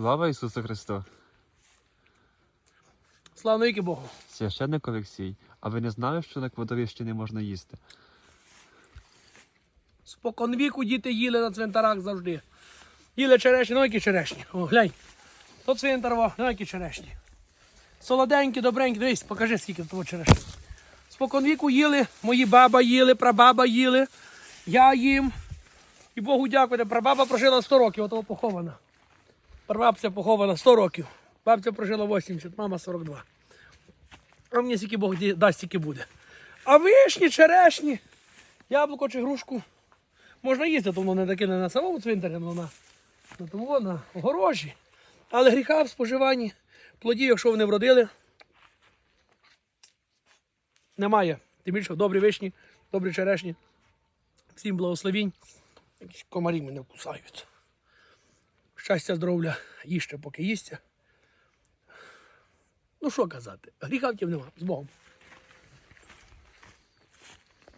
Слава Ісусу Христу! Слава навіки Богу. Священник Олексій, а ви не знали, що на кладовищі не можна їсти? Спокон віку діти їли на цвинтарах завжди. Їли черешні, ну які черешні. О, глянь. То цвинтар, во, ну які черешні. Солоденькі, добренькі, дивись, покажи, скільки того черешні. Спокон віку їли, мої баба їли, прабаба їли, я їм. І Богу дякувати, прабаба прожила 100 років, ото похована. Прабабця похована 100 років. Бабця прожила 80, мама 42. А мені скільки Бог дасть, стільки буде. А вишні, черешні, яблуко чи грушку можна їсти, то воно не таке не на самому цвинтарі, але на, на тому на огорожі. Але гріха в споживанні плодів, якщо вони вродили, немає. Тим більше добрі вишні, добрі черешні. Всім благословінь. Якісь комарі мене вкусають. Щастя, здоров'я, їжте, поки їсться. Ну що казати, Гріхавків нема. З Богом.